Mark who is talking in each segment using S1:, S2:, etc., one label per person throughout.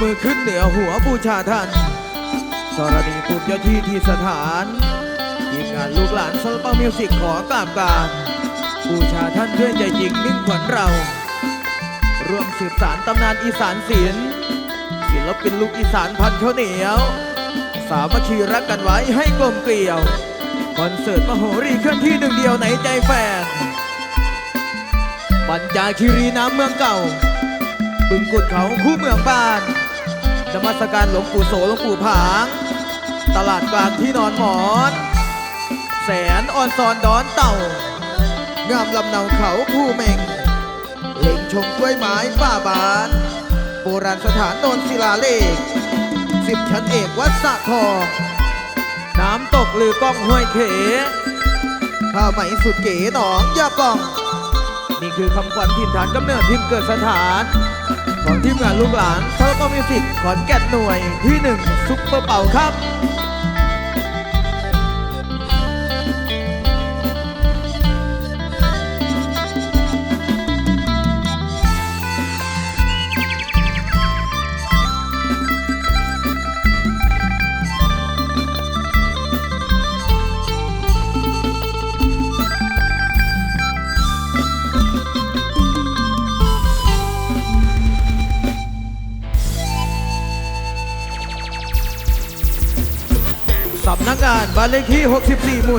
S1: มือขึ้นเหนือหัวบูชาท่านธรณีภูมิเจ้าที่ที่สถานทีมงานลูกหลานซาลเปามิวสิกขอกราบกรารบูชาท่านด้วยใจจริงมิ่งขวัญเรา ร่วมสืบสารตำนานอีสานศิลป์ศิลปินลูกอีสานพันข้าวเหนียว สามัคคีรักกันไว้ให้กลมเกลียว คอนเสิร์ตมโหรีเคลื่อนที่หนึ่งเดียวในใจแฟนปัญจาคีรีน้ำเมืองเก่าบึงกุดเขาคู่เมืองบ้าน นมัสการหลวงปู่โสหลวงปู่ผาง ตลาดกลางที่นอนหมอน แสนอ่อนซอนดอนเต่า งามลำเนาเขาผู้เมงเล็งชมกล้วยไม้ฝ้าบาน โบราณสถานโนนศิลาเลขสิบชั้นเอกวัดสะทองน้ำตกลือก้องห้วยเขผ้าไหมสุดเก๋หนองยาปอง นี่คือคำขวัญถิ่นฐานกำเนิดทิมเกิดสถาน ของทีมงานลูกหลานซาลปามิวสิกขอนแก่นหน่วยที่หนึ่งซุปเปอร์เป่าครับ บ้านเลขที่ 64 หมู่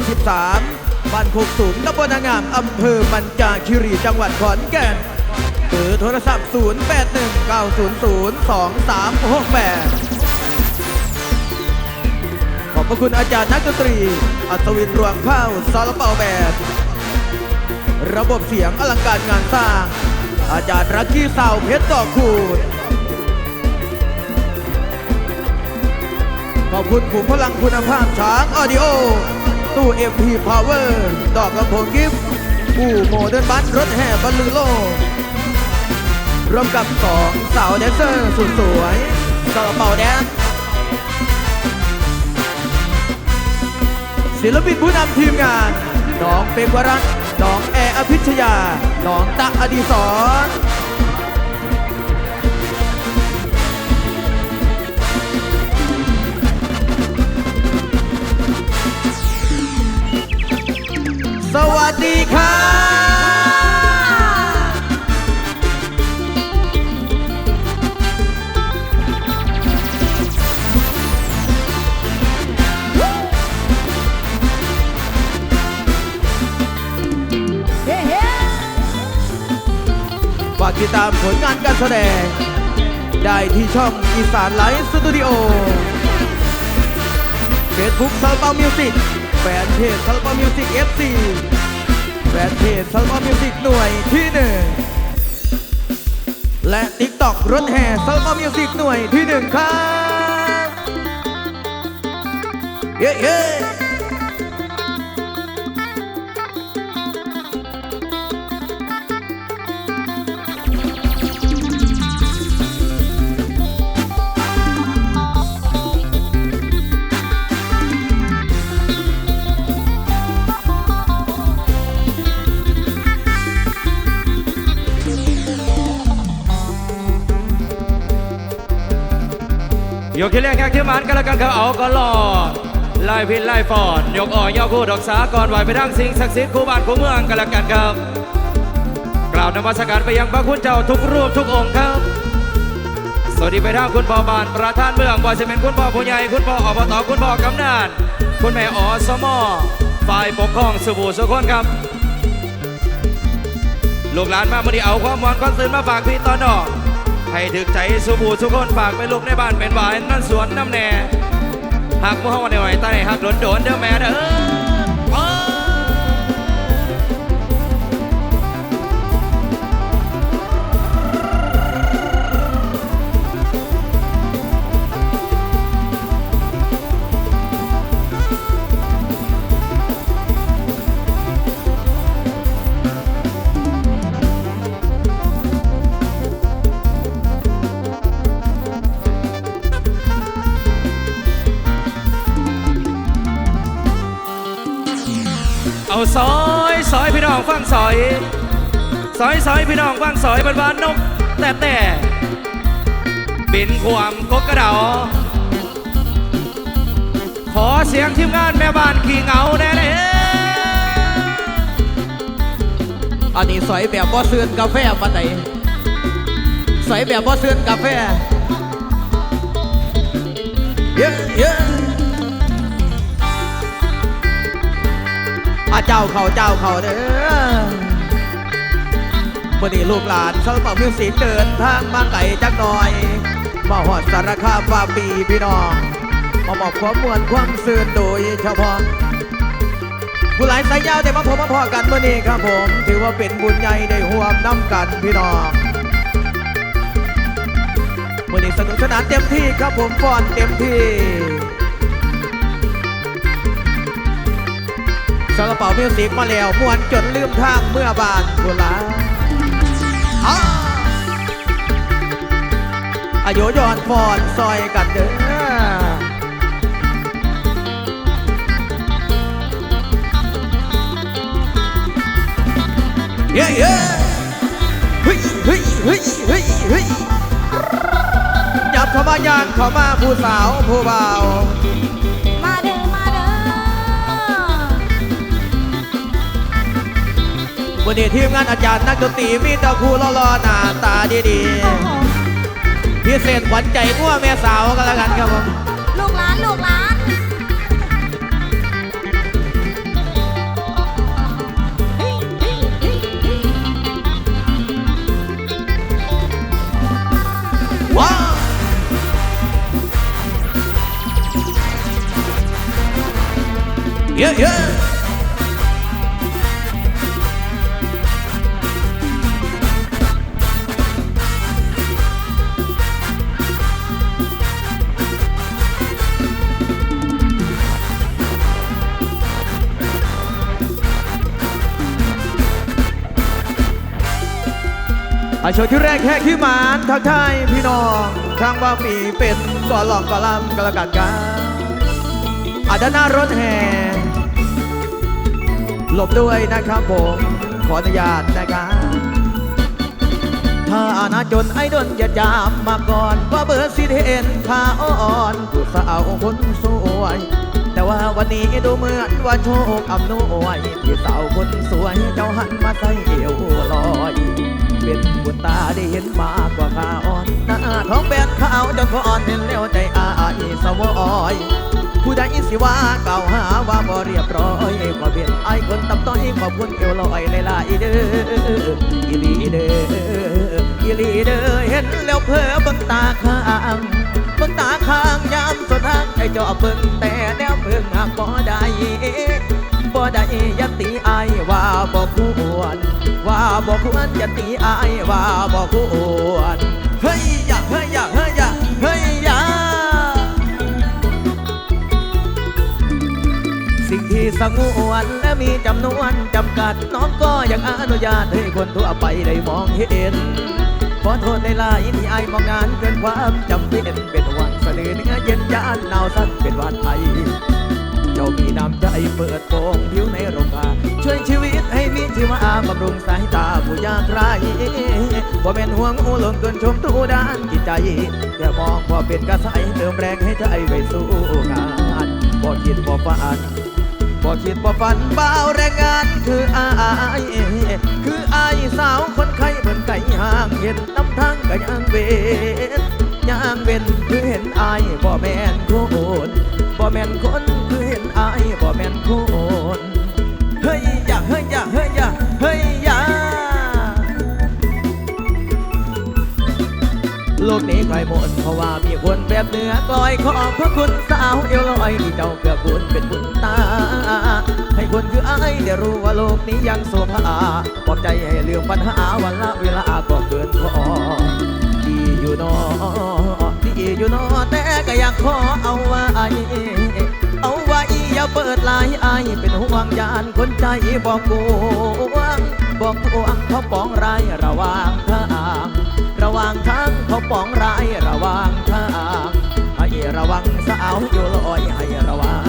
S1: 13 บ้านโคกสูงตำบลนางามอำเภอมันจาคีรีจังหวัดขอนแก่นเบอร์โทรศัพท์ 0819002368 ขอบพระคุณอาจารย์นักดนตรี อัศวินรวงข้าวซาลเปาแบนระบบเสียงอลังการงานสร้าง อาจารย์รักกี้สาวเพชรต่อคูณ ขอบคุณขุมพลังคุณภาพช้างออดิโอ ตู้ MP Power ดอกลำโพงกิฟต์ผู้โมเดิร์นบัสรถแห่บรรลือโลกร่วมกับสองสาวแดนเซอร์สุดสวยสาวเป่าแดนศิลปินผู้นำทีมงาน น้องเปกวรัตน์น้องแอร์อภิชยา น้องตะอดีศร แสดง ได้ที่ช่องอีสานไลฟ์สตูดิโอเฟซบุ๊กซาลเปามิวสิกแฟนเพจซาลเปามิวสิกเอฟซีแฟนเพจซาลเปามิวสิกหน่วยที่หนึ่งและติ๊กต็อกรถแห่ซาลเปามิวสิกหน่วยที่หนึ่งครับเย้เย้
S2: ยกที่แรกแขกที่มันกันแล้วกันเขาเอาก็รอไล่พินไล่ฟอนยกอ่อนยกคู่ดอกสาก่อนไหวไปทั้งสิ่งศักดิ์สิทธิ์คู่บ้านคู่เมืองกันแล้วกันครับ กล่าวนมัสการไปยังพระคุณเจ้าทุกรูปทุกองค์ครับ สวัสดีไปทางคุณพ่อบานประธานเมืองว่าจะเป็นคุณพ่อผู้ใหญ่คุณพ่ออบตคุณพ่อกำนันคุณแม่อสมอฝ่ายปกครองสบู่สุขคนครับลูกหลานมาเมื่อนี้เอาความหวานความตื่นมาฝากพี่ตอนนอก ให้ถึกใจสุภูทุกคนฝากไปลูกในบ้านเป็นหวานนั่นสวนน้ำแน่หักมือห้องในไหวใต้หักโดนโดนเด้อแม่เด้อ ซอยซอยพี่น้องฟังซอยซอยซอยพี่น้องฟังซอยบ้านบ้านนก แต่แต่บินความกกกระเดาขอเสียงทีมงานแม่บ้านขี้เงาแน่เลย
S1: อันนี้สอยแบบบ่เสือนกาแฟปานใดสอยแบบบ่เสือนกาแฟเยอะเยอะ อาเจ้าเขาเจ้าเขาเด้อวันนี้ลูกหลานชาวเป่ามิวสิกเดินทางมาไกลจักหน่อยมาหอดสารคามฟาปีพี่น้องมามอบความมวลความซื่นโดยเฉพาะผู้หลายสายยาวได้มาพบมาพอกันเมื่อนี้ครับผม ถือว่าเป็นบุญใหญ่ได้ห่วมน้ำกันพี่น้องเมื่อนี้สนุกสนานเต็มที่ครับผมฟอนเต็มที่ สารเป๋ามิวสิกมาแล้วมวนจนลืมทางเมื่อบานผู้หลายอ้ายุย้อนฟอนซอยกันเด้อเย้เย้เฮ้ยเฮ้ยเฮ้ยเฮ้ยเฮ้ยยับเข้ามายางเข้ามาผู้สาวผู้บ่าว วันนี้ทีมงานอาจารย์นักดนตรีมีแต่ครูรอๆหน้าตาดี
S3: โอ้โห
S1: ๆพิเศษขวัญใจงัวแม่สาวกันแล้วกันครับผม
S3: ลูกหลานลูกหลานเฮ้ยเฮ้ยเฮ้ยเฮ้ย
S1: ว้าวเย้เย้อา โชว์ที่แรกแค่ขี้หมานทักทายพี่น้องทางว่าปีเป็นก่อหลอกก่อลำกันละกันกันอาด้านหน้ารถแห่หลบด้วยนะครับผม ขออนุญาตนะครับถ้าอาณาจนไอ้ดนอย่าจามมาก่อนว่าเบอร์สิเห็นขาอ่อนผู้สาวคนสวย แต่ว่าวันนี้ดูเหมือนว่าโชคอำนวยที่สาวคนสวยเจ้าหันมาใส่เอวลอย เป็นบุญตาได้เห็นมากกว่าข้าอ่อนหน้าท้องแบนขาวจนพออ่อนเห็นแล้วใจอายสวอยผู้ใดสิว่าเก่าหาว่าบ่เรียบร้อยขอเป็นไอ้คนตับต้อยขอบคุณเอวลอยเลยล่ะอีเด้ออีลีเด้ออีลีเด้อเห็นแล้วเพ้อเบิ่งตาข้างเบิ่งตาข้างยามสดทางใจจ่อเบิ่งแต่แนวเบิ่งหากบ่ได้บ่ได้ยันตีอายว่าบ่ ว่าบ่ควรอยันตีอายว่าบ่ควรเฮ้ยอย่าเฮ้ยอย่าเฮ้ยอย่าเฮ้ยอย่าสิ่งที่สงวนและมีจำนวนจำกัดน้องก็ยังอนุญาตให้คนทั่วไปได้มองเห็นขอโทษในลายที่ไอมองงานเกินความจำเป็นเป็นวังสะดือเนื้อเย็นยานหนาวสั่นเป็นวันไอเจ้ามีน้ำใจเปิดโปงผิวในโรงพาช่วยชีวิต บำรุงสายตาผู้ยากไร้บ่เป็นห่วงอูหลงเกินชมตูด้านจิตใจแต่มองว่เป็นกระใสเติมแรงให้ใจไว้สู้งานบ่คิดบ่ฝันบ่คิดบ่ฝันบ่าวแรงงานคืออายคืออายสาวคนไข้เหมือนไก่ห่างเห็นน้ำทางก็ยังเวนยังเวนคือเห็นอายบ่แม่นคนบ่แม่นคนคือเห็นอายบ่แม่นคนเฮ้ย ลกนี้ใครหมดเพราะว่ามีคนแบบเหนือกลอยขอบพระคุณสาวเอวลอยที่เจ้าเกือบคุณเป็นบุญตา ให้คนคืออ้ายได้รู้ว่าโลกนี้ยังโสภาปลอบใจให้เรื่องปัญหาวันละเวลาก็เกินพอดีอยู่นอดีอยู่นอแต่ก็อยากขอเอาไว้เอาไว้อย่าเปิดลายอายเป็นห่วงยานคนใจบอกกวงบอกกวงเขาปองรายระว่างทาง ระว่างทางเขาป้องร้ายระว่างทางให้ระวังสาวอยู่ลอยให้ระวัง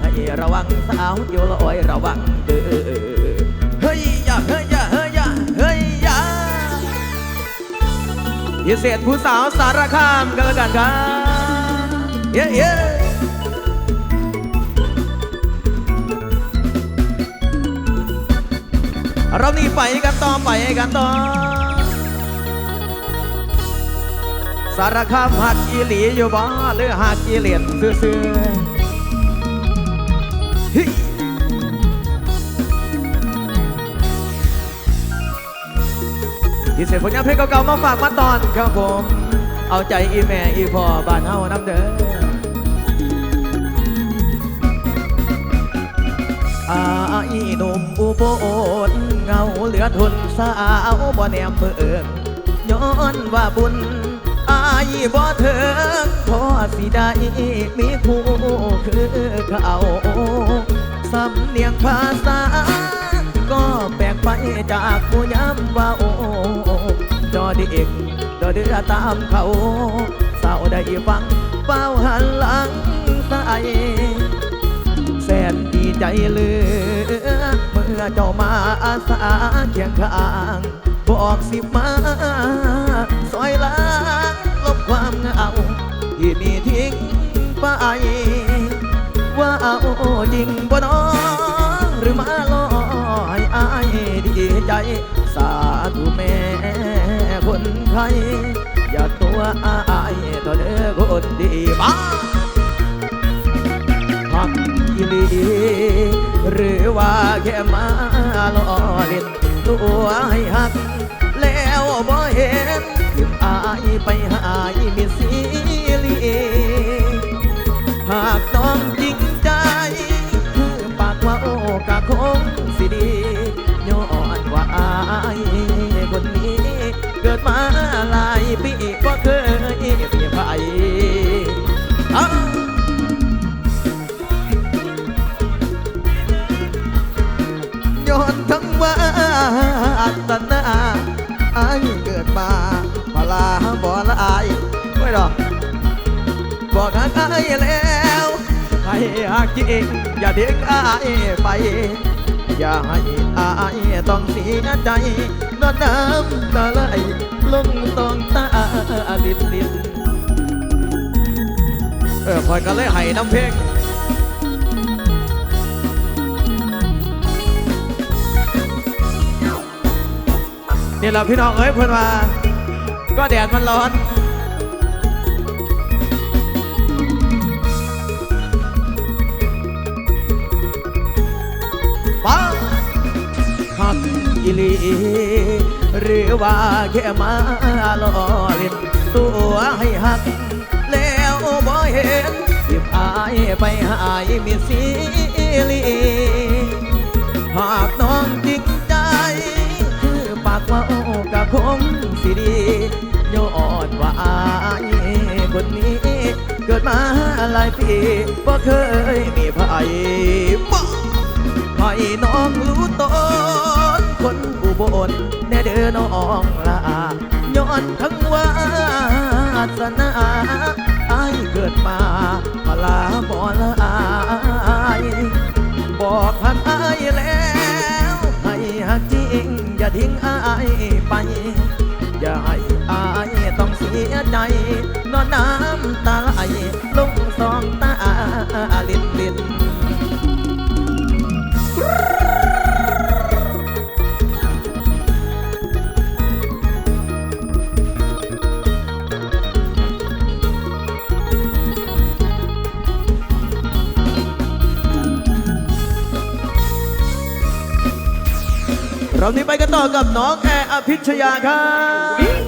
S1: ให้ระวังสาวอยู่ลอยระวังเด้อเฮ้ยอย่าเฮ้ยอย่าเฮ้ยอย่าเฮ้ยอย่าพิเศษผู้สาวสารคามกันแล้วกันครับเย้เย้เรานี่ไปกันต่อไปกันต่อ สารคามหักอีหลีอยู่บ่หรือหักอีเหรียญซื่อๆเฮ้ยพิเศษผลงานเพลงเก่าๆมาฝากมาตอนครับผม เอาใจอีแม่อีพ่อบ้านเฮาน้ำเด้ออาอีหนุ่มอุบลเงาเหลือทนสาวบ่แนมเบิ่งย้อนว่าบุญ บ่เถิงพอสิได้มีคู่คือเขาสำเนียงภาษา ก็แปลกไปจากผู้ย้ำว่าโอ้จอดีเอกจอเดือตามเขาเศร้าได้ฟังเฝ้าหันหลังใส่แสนดีใจเลือเมื่อเจ้ามาอาสาเคียงข้างบอกสิมาซอยลา มีทิ้งไปว่าเอาจริงบ่น้องหรือมาลอยอายดีใจ สาธุแม่คนไทยอย่าตัวอายตัวเด้อคนดีมาหักอีหลีหรือว่าแค่มาลอเล่นตัวให้หัก แล้วบ่เห็นทิมอายไปหายมีสีากต้องจริงใจ คือปากว่าโอ้กะคงสิดีย้อนว่าอายคนนี้ เกิดมาหลายปีก็เคยมีไผอ้าย้อนทั้งว่าอัตนาอายเกิดมาพลาบ่ละอายไม่หรอกบอกหักอายแล้ว ให้หักจริงอย่าทิ้งอายไป อย่าให้อายต้องเสียใจนอนน้ำตาไหลลงตองตาลิดลิดเออพอยก็เลยให้น้ำเพลงนี่แหละพี่น้องเอ้ยเพื่อนมา ก็แดดมันร้อน อีลีหรือว่าแค่มาล้อเล่นตัวให้หัก แล้วบ่เห็นสิบอายไปหายมีสีลีหากน้องจริงใจ คือปากว่าโอ้กะคงสิดีโยอนว่าอายคนนี้ เกิดมาหลายปีบ่เคยมีไผบ่ ให้น้องรู้ตนคนอุบลแน่เด้อน้องลาย้อนทั้งวาสนาอายเกิดมาพลาบ่ละอายบอกหักอายแล้วให้หักจริง อย่าทิ้งอายไป อย่าให้อายต้องเสียใจนอนน้ำตา ต่อกับน้องแอร์อภิชยาครับ